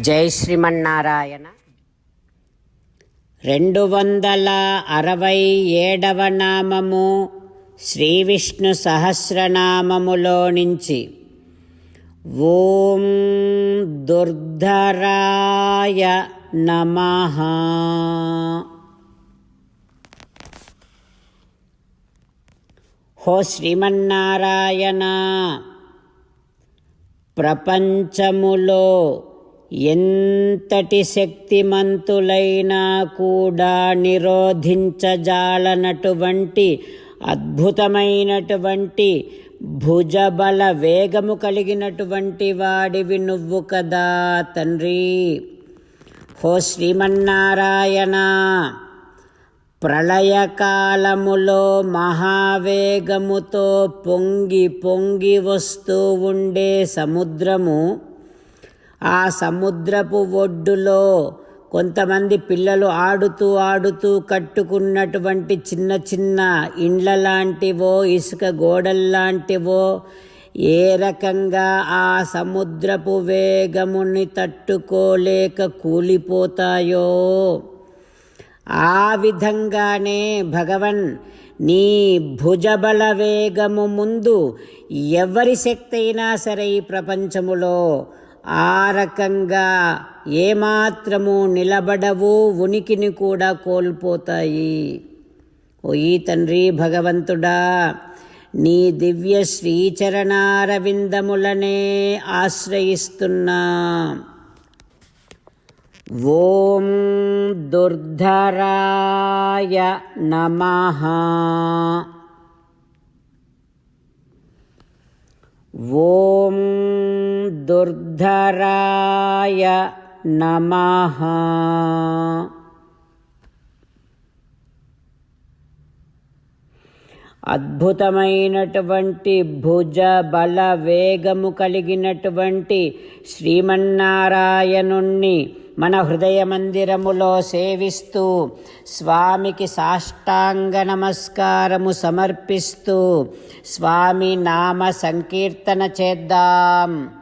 జై శ్రీమన్నారాయణ. రెండు వందల అరవై ఏడవ నామము శ్రీ విష్ణు సహస్రనామములో నుంచి. ఓం దుర్ధరాయ నమ. హో శ్రీమన్నారాయణ ప్రపంచములో ఎంతటి శక్తిమంతులైనా కూడా నిరోధించజాలనటువంటి అద్భుతమైనటువంటి భుజబల వేగము కలిగినటువంటి వాడివి నువ్వు కదా తండ్రి. హో శ్రీమన్నారాయణ ప్రళయకాలములో మహావేగముతో పొంగి పొంగి వస్తూ ఉండే సముద్రము ఆ సముద్రపు ఒడ్డులో కొంతమంది పిల్లలు ఆడుతూ ఆడుతూ కట్టుకున్నటువంటి చిన్న చిన్న ఇండ్ల లాంటివో ఇసుక గోడల్లాంటివో ఏ రకంగా ఆ సముద్రపు వేగముని తట్టుకోలేక కూలిపోతాయో. ఆ విధంగానే భగవన్ నీ భుజబల వేగము ముందు ఎవరి శక్తి అయినా సరే ఈ ప్రపంచములో ఆ రకంగా ఏమాత్రము నిలబడవు ఉనికిని కూడా కోల్పోతాయి. ఓ ఈ తండ్రి భగవంతుడా నీ దివ్య శ్రీచరణారవిందములనే ఆశ్రయిస్తున్నా. ఓం దుర్ధరాయ నమ. ఓం దుర్ధరాయ నమః అద్భుతమైనటువంటి భుజ బల వేగము కలిగినటువంటి శ్రీమన్నారాయణుణ్ణి మన హృదయ మందిరములో సేవిస్తూ స్వామికి సాష్టాంగ నమస్కారము సమర్పిస్తూ స్వామి నామ సంకీర్తన చేద్దాం.